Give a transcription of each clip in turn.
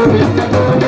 ఈరోజు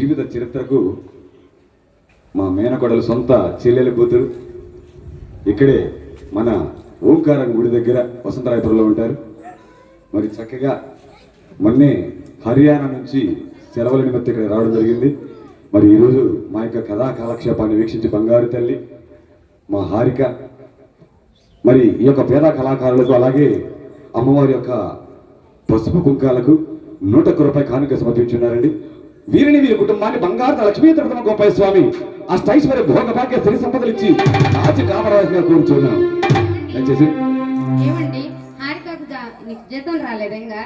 జీవిత చరిత్రకు మా మేనకోడలు సొంత చెల్లెల కూతురు ఇక్కడే మన ఓంకారం గుడి దగ్గర వసంతరాయపురంలో ఉంటారు. మరి చక్కగా మొన్నే హర్యానా నుంచి సెలవుల నిమిత్తం ఇక్కడ రావడం జరిగింది. మరి ఈరోజు మా యొక్క కథా కాలక్షేపాన్ని వీక్షించి బంగారు తల్లి మా హారిక మరి ఈ యొక్క పేద కళాకారులకు అలాగే అమ్మవారి యొక్క పసుపు కుంకాలకు నూట ఒక్క రూపాయి కానుక సమర్పించున్నారండి. వీరిని వీరి కుటుంబాన్ని బంగారు లక్ష్మీ తిరుపతి గోపాయ స్వామి అష్టైశ్వర్య భోగ భాగ్య సిరి సంపదలు ఇచ్చి రాజు కామరాజుగా కూర్చున్నాం. దయచేసి ఏమండి హారికకు జా- నీకు జీతం రాలేదా ఇంకా?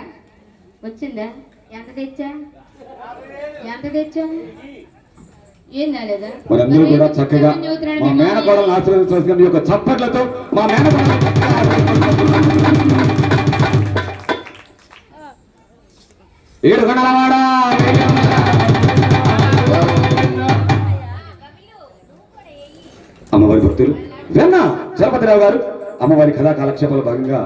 వచ్చిందా? ఎంత తెచ్చా? ఎంత తెచ్చా? ఏం రాలేదా? మనందరూ మరి కూడా చక్కగా మా మీ మామయ్య? మేనకోడలను ఆశీర్వదించవలసిన మీ యొక్క చప్పట్లతో మా మేనకోడలను ఏడు గణలవాడ అమ్మవారి భక్తులు. వెన్న! చలపతిరావు గారు అమ్మవారి కథా కాలక్షేపాల భాగంగా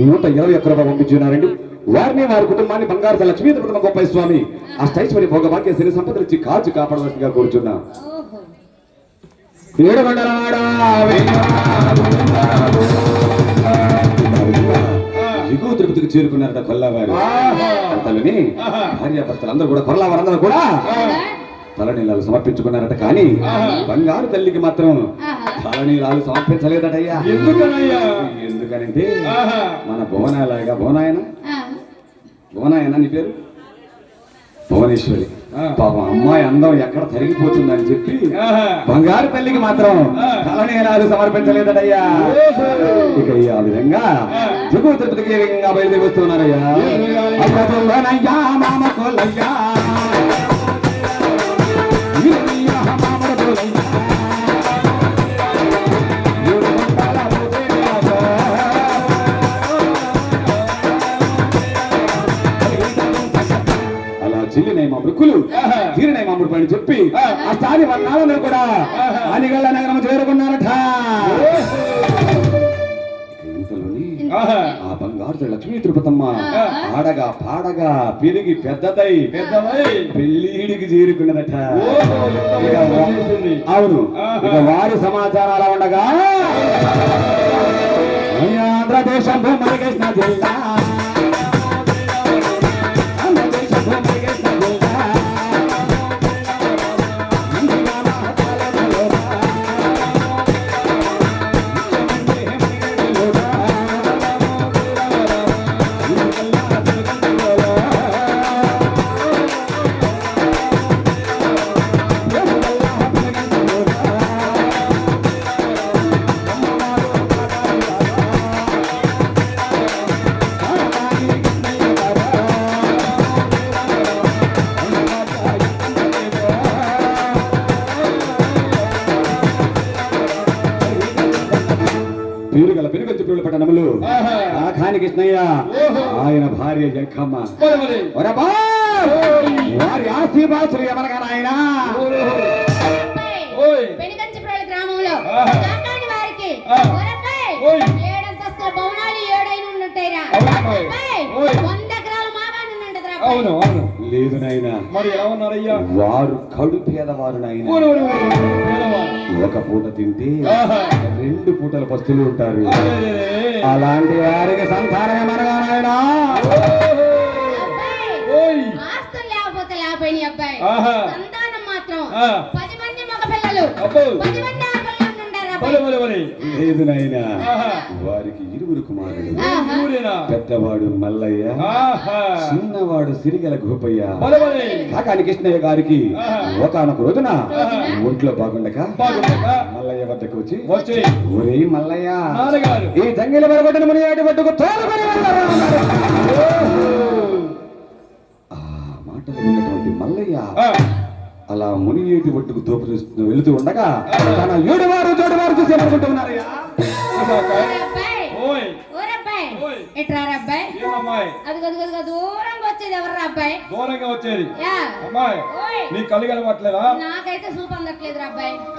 నూట ఇరవై ఒక్క రూపాయలు పంపించున్నారండి. వారిని వారి కుటుంబాన్ని బంగారు లక్ష్మీ తిరుపతి గొప్ప స్వామి అష్టైశ్వర్య భోగభాగ్య సిరి సంపదలు ఇచ్చి కాల్చి కాపాడవలసిందిగా కోరుచున్నా. ఎగువ తిరుపతికి చేరుకున్నారట కొల్లావారు. అంతలోని భార్యాభర్తలు అందరూ కూడా కొల్లా వారందరూ కూడా తలనీలాలు సమర్పించుకున్నారట. కానీ బంగారు తల్లికి మాత్రం తలనీలాలు సమర్పించలేదటయ్యా. ఎందుకనంటే. మన భువనాలయగా భువనాయన. భువనాయన నీ పేరు? భువనేశ్వరి. పాపం అమ్మాయి అందం ఎక్కడ తరిగిపోతుందని చెప్పి. బంగారు తల్లికి మాత్రం. తలనీలాలు సమర్పించలేదటయ్యా. ఇక ఆ విధంగా జగు తిరుపతికి ఏ విధంగా బయలుదేరి వస్తున్నారయ్యా? మామడ కోలయ్యా. ఏడు కొండల పోతేనేలాగా. అలా చిల్లినై మా మృక్కులు తీరినై మా మృక్కులు అని చెప్పి ఆ స్థాని వర్ణాలను కూడా ఆనిగళ్ళ నగరం చేరుకున్నారట బంగారు లక్ష్మీ తిరుపతమ్మ. ఆడగా పాడగా పెరిగి పెద్దదై పెద్దవై పెళ్ళిడికి చేరుకున్నదట. అవును. ఇక వారి సమాచారాలు ఉండగా ఆంధ్రదేశం భూమి కృష్ణ జిల్లా ఆఖాని కృష్ణయ్య. ఆయన భార్య. ఒరబా! వారి ఆస్తి బాసులు ఎవరగా నాయన ఓయ్. పెనుగంచిప్రోలు గ్రామంలో ఆహా. కాకాని వారికి ఆ. ఊరపై ఓయ్. ఏడంతస్తుల భవనాలు ఏడైన ఉండుంటాయిరా అవునమ్మాయి. అబ్బాయి, ఓయ్. వంద ఎకరాల మాగాని ఉండుంటదిరా అవును అవును లేదు నాయన మరి ఎలా ఉన్నారయ్యా వారు కడు పేదవారు నాయన ఒక పూట తింటే. రెండు పూటల పస్తులు ఉంటారు. అలాంటి వారికి సంతానమే మనగా నాయన లేకపోతే లేకపోయినాయి అబ్బాయి. సంతానం మాత్రం. పది మంది మగ పిల్లలు అబ్బో. పది మంది లేదు నాయన. వారికి ఇరువురు కుమారుడు పెద్దవాడు మల్లయ్య. చిన్నవాడు సిరిగల గోపయ్య కాకాని కృష్ణయ్య గారికి. ఒకనొక రోజున? ఒంట్లో బాగుండక మల్లయ్య వద్దకు వచ్చి వచ్చి ఒరే మల్లయ్య ఈ జంగిలి బరగొట్టిన ముని ఏటి పట్టుకు. ఆ మాటలు విన్నటువంటి మల్లయ్య. అలా ముని ఏటి ఒడ్డుకు తోపుతూ వెళుతూ ఉండగా తన ఏడువారు చోటువారు చూసి దూరంగా వచ్చేది అబ్బాయి అమ్మాయి కళ్ళు నాకైతే సూప్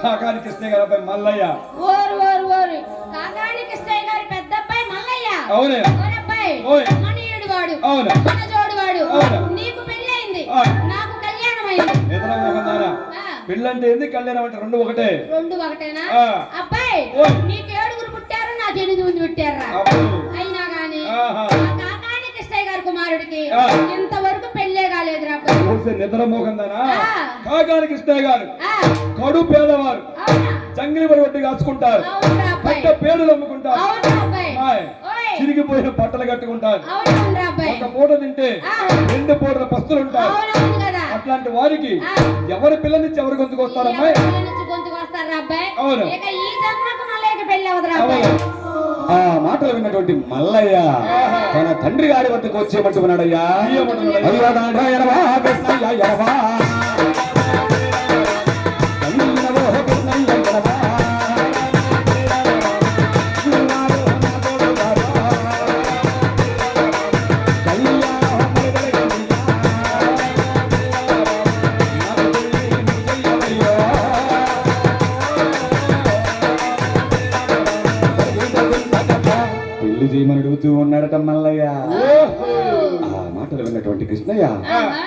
కాకాని గారు మల్లయ్య. ఓరు ఓరు ఓరు. కాకాని కృష్ణయ్య గారి పెద్ద అబ్బాయి మల్లయ్య. అవునే వాడు అవునా. మన అవునా? నీకు అయింది ఆ, పెళ్ళంటే ఏంది? కళ్యాణం అంటే రెండు ఒకటే. రెండు ఒకటేనా. అబ్బాయి. నీకు ఏడుగురు పుట్టారు నాకు ఎనిమిది మంది పుట్టారా. అయినా గాని కాకాని కృష్ణయ్య గారి కుమారుడికి. ఇంతవరకు పెళ్ళే అబ్బాయి. చూస్తే నిద్ర మోకందానా ఆ. కాకాని కృష్ణయ్య గారు. కడు పేదవారు. జంగిలి వరగొట్టి కాచుకుంటారు. అవునురా అబ్బాయి. పెద్ద పేడలు అమ్ముకుంటారు. చిరిగిపోయిన బట్టలు కట్టుకుంటారు. ఒక పూట తింటే. రెండు పూటల పస్తులు ఉంటారు అట్లాంటి వారికి. ఎవరి పిల్లనిచ్చి ఎవరి గొంతుకు వస్తారమ్మాయి ఎవరి పిల్ల నుంచి గొంతుకు వస్తారా అబ్బాయి? అవును. ఆ మాటలు విన్నటువంటి మల్లయ్య తన తండ్రి గారి వద్దకు వచ్చేయమంటున్నాడయ్యా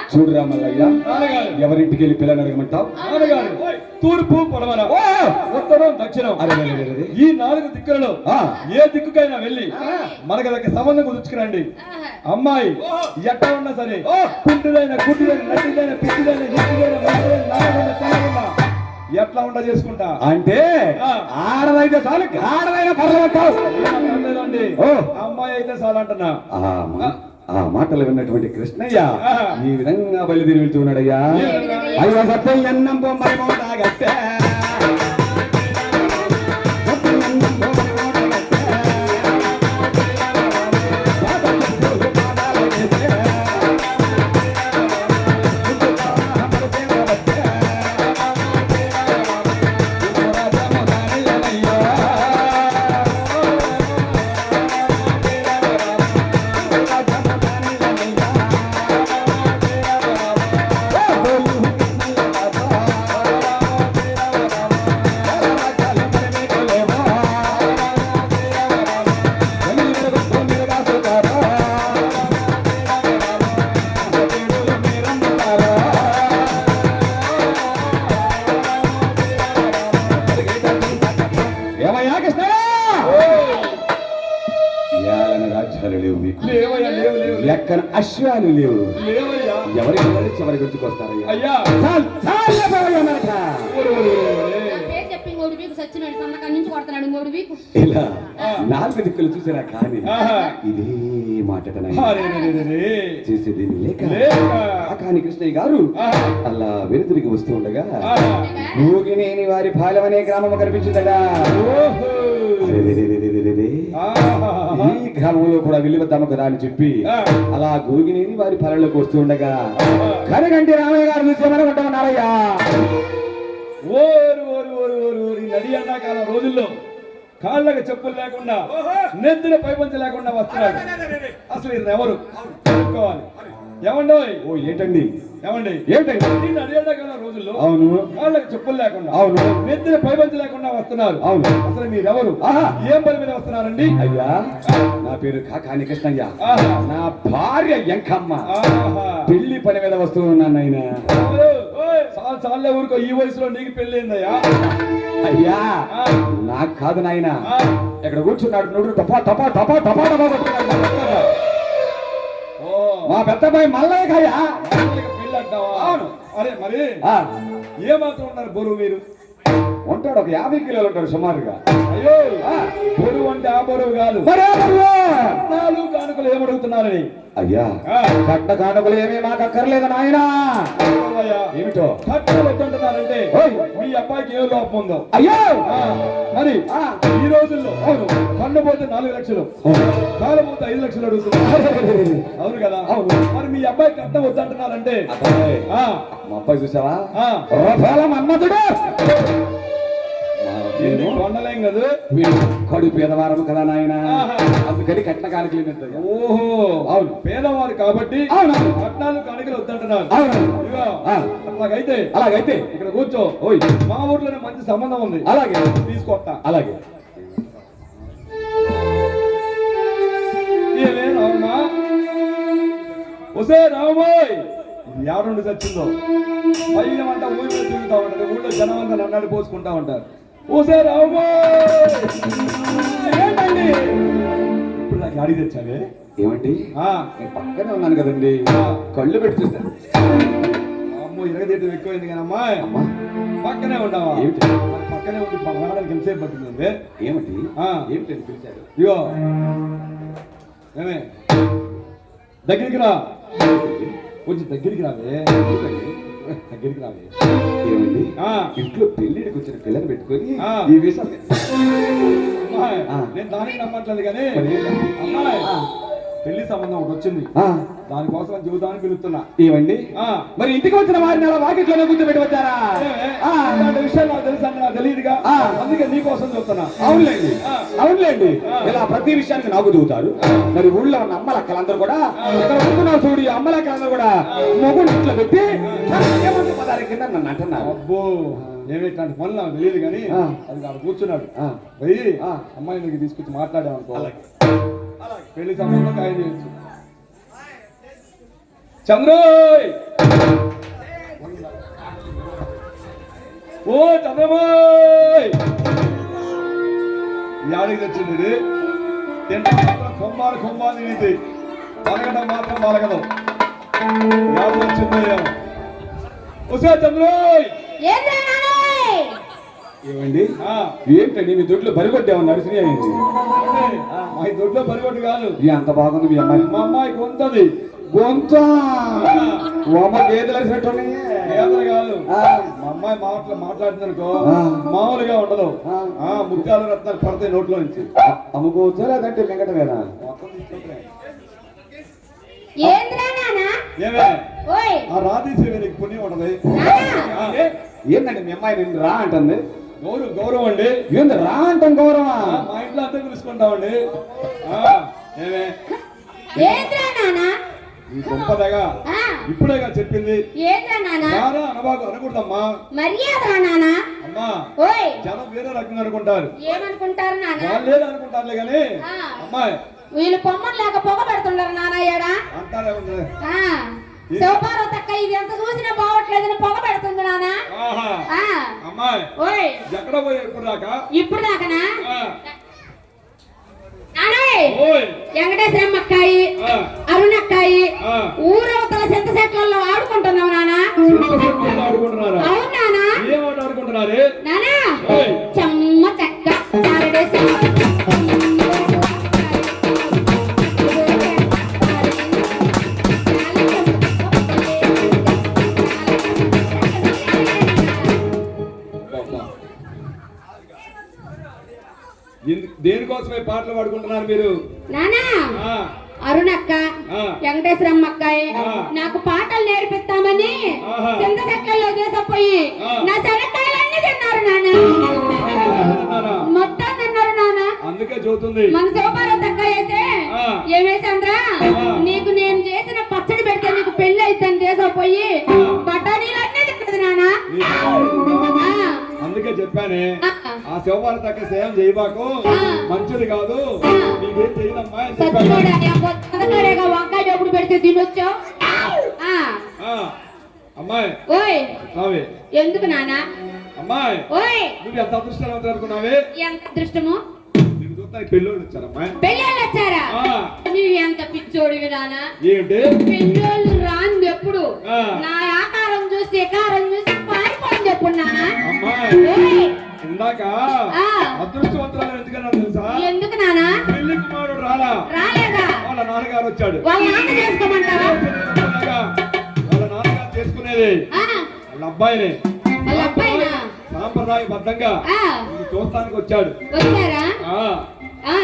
ఆహా. చూడురా మల్లయ్య నాన్నగారు ఎవరింటికి వెళ్ళి పిల్లని అడగమంటావు? తూర్పు పడమర. ఉత్తరం దక్షిణం. ఈ నాలుగు దిక్కులలో ఆ. ఏ దిక్కుకైనా వెళ్ళి మనకు దగ్గర సంబంధం కుదుర్చుకురండి. అమ్మాయి ఎట్లా ఉన్నా సరే కుంటిదైన గుడ్డిదైన నటిదైన పిచ్చిదైన ఎట్లా ఉండ చేసుకుంటా? అంటే. ఆడదైతే చాలు ఆడదైన ఓ. అమ్మాయి అయితే చాలంటున్నా. ఆ. మా- ఆ మాటలు విన్నటువంటి కృష్ణయ్య. ఈ విధంగా బయలుదేరి వెళ్తున్నాడయ్యా? అయ్యో సత్యం ఎన్నం బొమ్మై సచ్చినాడు సన్నకాడి నుంచి కొడుతున్నాడు ఇంకోటి వీకు ఇలా నాలుగు దిక్కులు చూసారా కానీ. ఇదే రే. చేసేదేమి లేక. కాని కృష్ణయ్య గారు. అలా వెనుతిరిగి వస్తూ ఉండగా. ఊగినేని వారి పాలెం అనే గ్రామం కనిపించిందట ఓహో. అరెరెరెరెరెరెరె. ఆహా. ఈ గ్రామంలో కూడా వెళ్ళివద్దాము కదా అని చెప్పి. అలా గోగినేని వారి పొలంలోకి వస్తూ ఉండగా ఆహా. కనగంటి రామయ్య గారు చూసేమని ఉంటామన్నారయ్యా ఓరు ఓరు ఓరు ఓరు ఓరు. నడి ఎండాకాలం రోజుల్లో కాళ్ళకి చెప్పులు లేకుండా నెత్తిన పైపంచ లేకుండా వస్తున్నాడు అసలు ఇది ఎవరు ఏమండోయ్ ఓ ఏంటండి? ఏమండి? ఏంటండి? నడి ఎండాకాలం రోజుల్లో. అవును. కాళ్ళకి చెప్పులు లేకుండా. అవును. నెత్తిన పైపంచ లేకుండా వస్తున్నారు. అవును. అసలు మీరెవరు. ఏం పని మీద వస్తున్నారండి? అయ్యా నా పేరు కాకాని కృష్ణయ్య. నా భార్య ఎంకమ్మ. పెళ్ళి పని మీద వస్తూ ఉన్నాను ఆయన చాలు చాలే ఊరుకో. ఈ వయసులో నీకు పెళ్ళిందయ్యా అయ్యా. నాకు కాదు నాయన. ఇక్కడ కూర్చున్నాడు? నోడు టపా టపా టపా టపా టపా మా అంటావా? అవును. అరే మరి ఆ, ఏ మాత్రం ఉన్నారు బరువు మీరు? ఉంటాడు ఒక యాభై కిలోలు ఉంటాడు సుమారుగా. అయ్యో. బరువు అంటే ఆ బరువు కాదు? నాలుగు కానుకలు ఏమడుగుతున్నారని అయ్యా. కట్ట కానుకలు ఏమీ మాకు అక్కర్లేదు నాయనా ఏమిటో? కట్టలు వద్దంటున్నారంటే. మీ అబ్బాయికి ఏ లోపం ఉందో. అయ్యో! మరి ఆ. ఈ రోజుల్లో అవును కన్ను పోతే నాలుగు లక్షలు కాలు పోతే ఐదు లక్షలు అడుగుతున్నారు. అవును కదా? అవును. మరి మీ అబ్బాయి కట్ట వద్దంటున్నారంటే మా అబ్బాయి చూసావా? ఆ. కొండలేం కదా? వీడు కడు పేదవారం కదా నాయన. అందుకని కట్న కానుకలు ఓహో. అవును. పేదవారు కాబట్టి అవును. పట్నాలు కానుకలు వద్దంటున్నారు. అవును. అట్లాగైతే అలాగైతే ఇక్కడ కూర్చో. ఓయ్. మా ఊర్లోనే మంచి సంబంధం ఉంది. అలాగే. తీసుకొస్తా. అలాగే. ఒసే రామోయ్. ఇది ఎవరుండి చచ్చిందో పైన అంట ఊరి మీద తిరుగుతా ఉంటది ఊళ్ళో జనం అంతా నన్నాడు పోసుకుంటా ఉంటారు. ఓసే రామోయ్ ఏంటండి ఇప్పుడు నాకు అడిగి తెచ్చావే? ఏమండి? నేను పక్కనే ఉన్నాను కదండి. కళ్ళు పెట్టి చూస్తాను అమ్మో ఇరగదీయటం ఎక్కువైంది కానీ అమ్మాయి అమ్మా. పక్కనే ఉండవా ఏమిటి? పక్కనే ఉండి రావడానికి ఎంతసేపు పట్టింది ఏమిటి. ఏమిటని పిలిచారు? ఇగో ఏమే? దగ్గరికి రా. కొంచెం దగ్గరికి రావే. దగ్గరికి ఏమండి ఆ. ఇంట్లో పెళ్ళిడికి వచ్చిన పిల్లని పెట్టుకొని. ఈ విషయం. నేను దానికి నమ్మట్లేదు కానీ పెళ్ళి సంబంధం ఒకటి వచ్చింది. దానికోసం జీవితాన్ని పిలుస్తున్నా. ఏమండి. మరి ఇంటికి వచ్చిన వారిని అలా వాకిట్లోనే కూర్చోబెట్టి వచ్చారా. ఇలాంటి విషయాలు నాకు తెలుసు నాకు తెలియదుగా. అందుకే నీకోసం చెప్తున్నా. అవునులేండి. అవునులేండి. ఇలా ప్రతి విషయానికి నాకు దూతారు మరి ఊళ్ళో ఉన్న అమ్మలక్కలందరూ కూడా ఇక్కడ ఉంటున్నారు చూడు అమ్మలక్కలందరూ కూడా మొగుడు ఇంట్లో పెట్టి పదారి కింద నన్ను అంటున్నారు. అబ్బో ఏమి ఇట్లాంటి పనులు నాకు తెలియదు కానీ. అది కూర్చున్నాడు. పోయి. అమ్మాయి నీకు తీసుకొచ్చి మాట్లాడామనుకో. పెళ్ళి సంబంధం కాయ చేయొచ్చు. చంద్రోయ్! ఓ చంద్రమోయ్! యాడికి తెచ్చింది ఇది. కొమ్మాలు కొమ్మాలు తినేది. పలకడం మాత్రం పలకదు యాడ తెచ్చిందో వసా చంద్రోయ్! ఏంద్రా ఏమండి? ఆ, ఏంటండి? మీ దొడ్లో బరిగొట్టాము నడిచినాయి ఏమండి? మా దొడ్లో పరిగొట్టు కాదు. ఎంత బాగుంది మీ అమ్మాయి. మా అమ్మాయికి ఉంటది గొంత? ఓమ గేదెలు అరిసినట్టున్నాయి. ఏదైనా కాదు. ఆ. మా అమ్మాయి మాట్లా మాట్లాడుతుంది అనుకో ఆ. మామూలుగా ఉండదు. ముత్యాల రత్నాలు పడతాయి నోట్లో నుంచి. అమ్ముకోవచ్చా లేదంటే. ఏంద్రా నాన్న ఏమే? ఓయ్. ఆ రాధేశ్వరి పుణ్యం ఉంటది. నాన్న ఆ, ఏ? ఏందండి మీ అమ్మాయి రా అంటుంది? గౌరవం గౌరవం అండి. ఏంది రా అంటాం గౌరవా? మా ఇంట్లో అంతా పిలుచుకుంటామండి ఆ, ఏమే? ఏంద్రా నాన్న ఈ గొప్పదగా ఆ, ఇప్పుడేగా చెప్పింది. ఏంద్రా నాన్న రారా అనబాకు అనకూడదమ్మా మర్యాదరా నాన్న అమ్మా ఓయ్. జనం వేరే రకంగా అనుకుంటారు. ఏమనుకుంటారు నాన్న వాళ్ళేది అనుకుంటారులే కానీ ఆ. అమ్మాయి. వీళ్ళు పొమ్మలు లేక పొగ పెడుతుండారు నాన్నయ్యడా అంటారే ఇది ఎంత చూసినా బాగోట్లేదని పొగ పెడుతుంది అమ్మాయి ఓయ్. ఎక్కడ పోయి ఇప్పుడు దాకా? దాకానా? వెంకటేశ్వరమ్మ అక్కాయి ఆ. ఊరవతల సింత చెట్లలో ఆడుకుంటున్నావు అవును నానా. ఓయ్. చెమ్మ చెక్క దేనికోసమే పాటలు పాడుకుంటున్నారు మీరు నానా అరుణక్క. వెంకటేశ్వరమ్మ అక్కాయి ఆ. నాకు పాటలు నేర్పిస్తామని చెట్లలో తీసుకుపోయి ఆ. నా శనక్కాయలన్నీ తిన్నారు నాన్న? మొత్తం తిన్నారు నాన్న అందుకే చూస్తుంది మన శివపార్వతి అక్కాయి అయితే. ఏమేసంద్రా. నీకు నేను చేసిన పచ్చడి పెడితే నీకు పెళ్ళి అయితే తీసుకుపోయి బఠానీలన్నీ తిన్నది నాన్న. అందుకే చెప్పానే సేవం చేయబాకు. మంచిది కాదు. నీకేం చేయదమ్మా వంకాయ పెడితే తినొచ్చావు అమ్మాయి. ఓయ్. ఎందుకు నాన్న? అమ్మాయి. ఓయ్. నువ్వు ఎంత అనుకున్నావే? ఎంత అదృష్టము? పెళ్ళోళ్ళు వచ్చారమ్మా పెళ్ళాళ్ళు వచ్చారా. నువ్వు ఎంత పిచ్చోడివి నాన్న? ఏంటి? పెళ్ళోళ్ళు రాంది ఎప్పుడు. నా ఆ. అదృష్టవంతురాలు ఎందుకన్నా తెలుసా? ఎందుకు నాన్న పెళ్ళి కుమారుడు రాలా? రాలేదా? వాళ్ళ నాన్నగారు వచ్చాడు. వాళ్ళ నాన్న చేసుకోమంటావా? వాళ్ళ నాన్నగారు చేసుకునేది వాళ్ళ అబ్బాయిని. వాళ్ళ అబ్బాయినా? సాంప్రదాయబద్ధంగా ఆ, ఇది చూస్తానికి వచ్చాడు. వచ్చారా? ఆ, ఆ.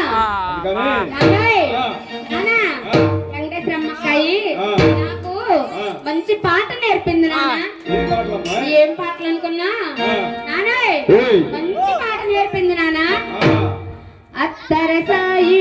అందుకని. నాన్నోయ్, ఆ. నాన్న, ఆ. వెంకటేశ్వరమ్మ అక్కాయి ఆ. నాకు. మంచి పాట నేర్పింది నాన్న. ఏం పాటలు అనుకున్నా? ఏయ్. మంచి పాట నేర్పింది నాన్న. ఆ, అత్తర సాయి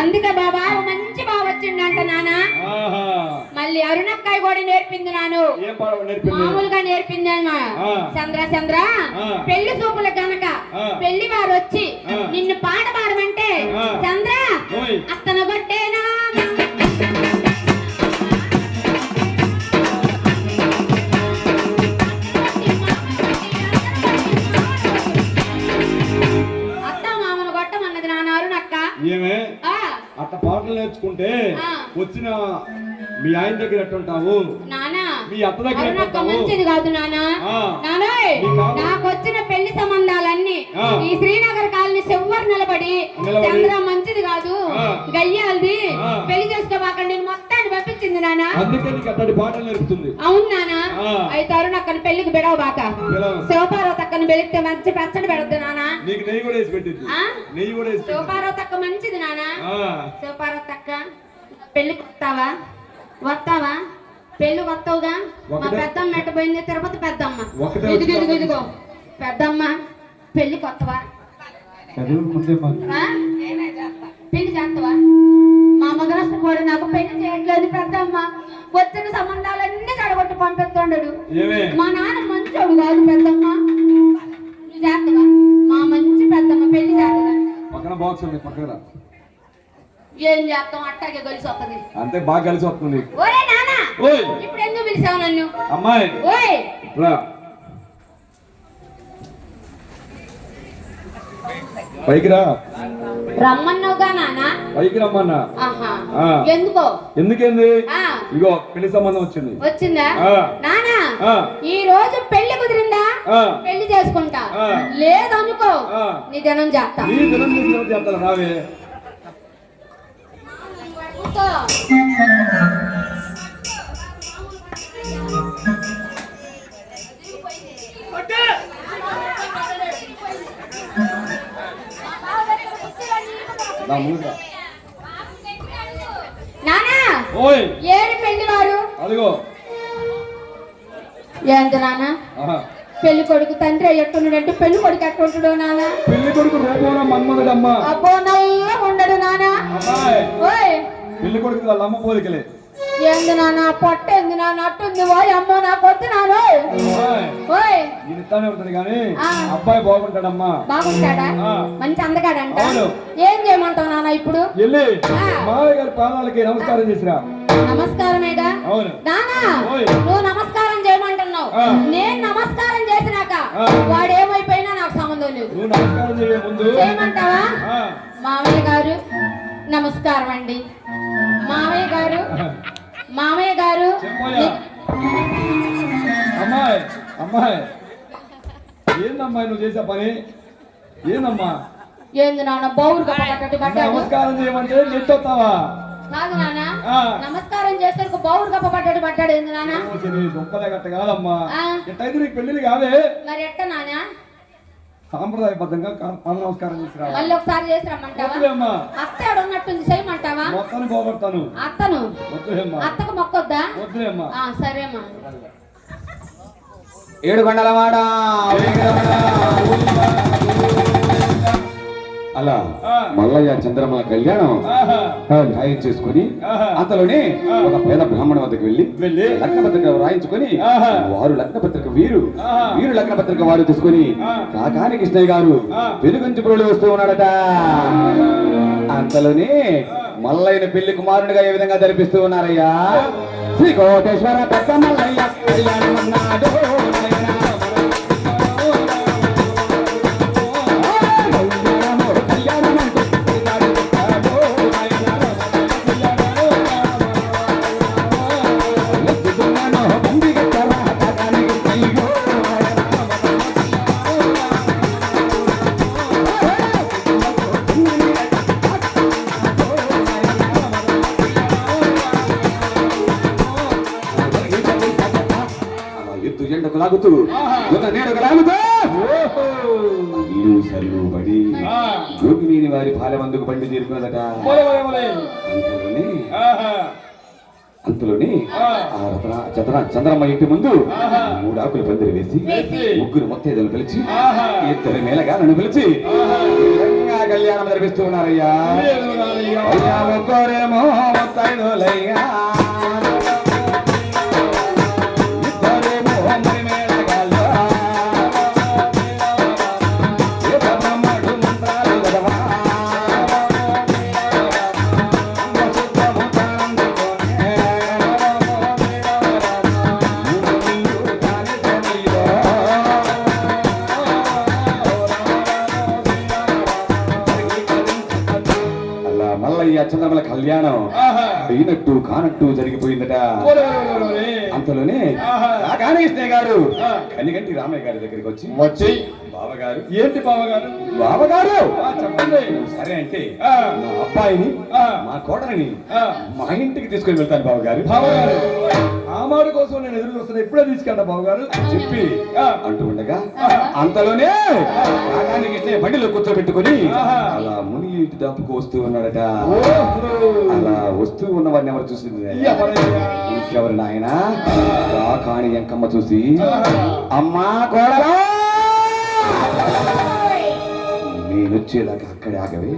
అందుకే బాబా మంచి బావ వచ్చిండంట నాన్న మళ్ళీ అరుణక్కాయ కూడా నేర్పింది నాను మామూలుగా నేర్పింది. చంద్ర చంద్ర. పెళ్ళి చూపులు గనక. పెళ్ళి వారు వచ్చి ఏమే అట్ట పాటలు నేర్చుకుంటే. వచ్చిన మీ ఆయన దగ్గర ఎట్టుంటావు మీ అత్త దగ్గర మంచిది కాదు నానా. నాకు వచ్చిన పెళ్ళి సంబంధాలన్నీ. ఈ శ్రీనగర్ కాలనీ సెవ్వరు నిలబడి. చంద్ర మంచిది కాదు. గయ్యాలది ఆ. పెళ్ళి చేసుకోబాకండి నేను పంపించింది నానా? అందుకే నీకు అట్టడి పాటలు నేర్పుతుంది. అవును నానా. అయితే అరుణక్కని పెళ్ళికి బిడవబాక పిలవను. శివపార్వతి అక్కని పెళ్ళితే మంచి పచ్చడి పెడద్దు నానా? నీకు నెయ్యి కూడా వేసి పెట్టింది ఆ? నెయ్యి కూడా వేసి శివపార్వతి అక్క మంచిది నానా? ఆ. శివపార్వతి అక్క పెళ్ళికి వస్తావా? వస్తావా? పెళ్ళి వస్తావుగా? మా పెద్దమ్మ ఎట్టపోయింది తిరుపతి పెద్దమ్మ. ఇదిగో ఇదిగో ఇదిగో. పెద్దమ్మ పెళ్ళికి వస్తావా? చదువు ముందే? పెళ్ళి చేస్తావా మా మగరస్తు కూడా నాకు పెళ్ళి చేయట్లేదు పెద్దమ్మ. వచ్చిన సంబంధాలన్నీ చెడగొట్టి పంపిస్తుండడు. మా నాన్న మంచోడు కాదు పెద్దమ్మ. నువ్వు చేస్తావా మా మంచి పెద్దమ్మ పెళ్ళి చేస్తుందా పక్కన బాక్స్ ఉంది పక్కన. రా. ఏం చేస్తాం? అట్టాగే కలిసి వస్తుంది. అంతే బాగా కలిసి వస్తుంది. ఓరే నాన్న! ఓయ్! ఇప్పుడు ఎందుకు పిలిచావు నన్ను? అమ్మాయి! ఓయ్! పైకి రా రమ్మన్నావుగా పైకి రమ్మన్నా. ఎందుకో ఎందుకేంది ఇగో పెళ్ళి సంబంధం వచ్చింది వచ్చిందా. నానా. ఈ రోజు పెళ్ళి కుదిరిందా. పెళ్ళి చేసుకుంటా. లేదనుకో. నీ దినం చేస్తా నీ దినం చేసిన చేస్తాను రావే కూర్చో. నానా ఏడు పెళ్ళి వారు? అదిగో. ఆహా. పెళ్ళి కొడుకు తండ్రి ఎట్టున్నాడంటే పెళ్ళి కొడుకు ఎట్టుంటాడు నాన్న పెళ్ళి కొడుకు రూపంలో మన్మధుడమ్మా. అబ్బో నల్ల ఉండడు ఓయ్. పెళ్ళి కొడుకు వాళ్ళ అమ్మ పోలికలే. ఏంది నాన్న పొట్ట ఎందు నాన్న అట్టుంది ఓయ్ అమ్మో నాకు వద్దు ఓయ్ నేను ఇస్తానే ఉంటుంది కానీ. అబ్బాయి బాగుంటాడమ్మా బాగుంటాడా. మంచి అందగాడంట. ఏం చేయమంటావు నాన్న ఇప్పుడు వెళ్ళి ఆ. మామయ్య గారి నమస్కారం చేసిరా నమస్కారమేగా నానా. నువ్వు నమస్కారం చేయమంటున్నావు. నేను నమస్కారం చేసినాక. వాడు ఏమైపోయినా నాకు సంబంధం లేదు చేయమంటావా ఆ. మామయ్య గారు నమస్కారం అండి మామయ్య గారు మామయ్య గారు. అమ్మాయి అమ్మాయి. ఏందమ్మాయి నువ్వు చేసే పని? ఏందమ్మా? ఏంది నాన్న బౌరు కట్టట్టు పడ్డాడు నమస్కారం చేయమంటే నెట్టొస్తావా కాదు నాన్న. నమస్కారం చేస్తే బౌరు కప్ప పడ్డాడు పడ్డాడు ఏంది నాన్న? దుంపలే గట్ట కాదమ్మా. ఆ. ఎట్టయితే నీకు పెళ్ళిళ్ళు కాదే మరి ఎట్ట నాన్న? సాంప్రదాయబద్ధంగా పాద నమస్కారం చేసిరా మళ్ళీ ఒకసారి చేసి రమ్మంటావా? వద్దులేమ్మా. అత్త ఉన్నట్టుంది చేయమంటావా? మొత్తాన్ని పోగొడతాను. అత్తను? వద్దులేమ్మా. అత్తకు మొక్కొద్దా? వద్దులేమ్మా. ఆ సరేమ్మా. ఏడు కొండలవాడ అలా. మల్లయ్య చంద్రమల కళ్యాణం. ఖాయం చేసుకుని. అంతలోనే. ఒక పేద బ్రాహ్మణ వద్దకు వెళ్ళి వెళ్ళి లగ్న పత్రిక రాయించుకొని. వారు లగ్న పత్రిక వీరు. వీరు లగ్న పత్రిక వారు తీసుకొని. కాకాని కృష్ణయ్య గారు ఆ. వెలుగంచి పురుడు వస్తూ ఉన్నాడట అంతలోనే మల్లయ్యని పెళ్ళి కుమారుడిగా ఏ విధంగా జరిపిస్తూ ఉన్నారయ్యా శ్రీ కోటేశ్వర పెద్ద మల్లయ్య కళ్యాణం అన్నాడు లాగుతూ ఒక ఇల్లు సల్లు ఆ. జోగినీని వారి పాలెమందుకు మొలే, మొలే. అంతలోనే ఆ. రత్న చంద్ర చంద్రమ్మ ఇంటి ముందు. మూడు ఆకులు పందిరి వేసి. ముగ్గురు మొత్తైదులు పిలిచి. ఇద్దరు మేలగా నన్ను పిలిచి కళ్యాణం జరిపిస్తూ ఉన్నారయ్యా మల్లయ్య చంద్రమల కళ్యాణం. అయినట్టు కానట్టు జరిగిపోయిందట. అంతలోనే కానకృష్ణయ్య గారు. కనిగంటి రామయ్య గారి దగ్గరికి వచ్చి వచ్చి బావగారు ఏంటి బావగారు బావగారు చెప్పండి సరే అంటే ఆ. మా అబ్బాయిని. మా కోడలిని. మా ఇంటికి తీసుకొని వెళ్తాను బావగారు బావగారు ఆ మాట కోసం నేను ఎదురు చూస్తున్నా ఇప్పుడే తీసుకెళ్ళా బావగారు చెప్పి. అంటూ ఉండగా అంతలోనే కృష్ణయ్య బండిలో కూర్చోబెట్టుకొని. అలా ముని ఇంటి దంపుకు వస్తూ ఉన్నాడట అలా వస్తూ ఉన్న వారిని ఎవరు చూసింది ఇంకెవరు నాయన కాకాని ఎంకమ్మ చూసి. అమ్మా కోడలా! నేను వచ్చేదాకా అక్కడే ఆగవే.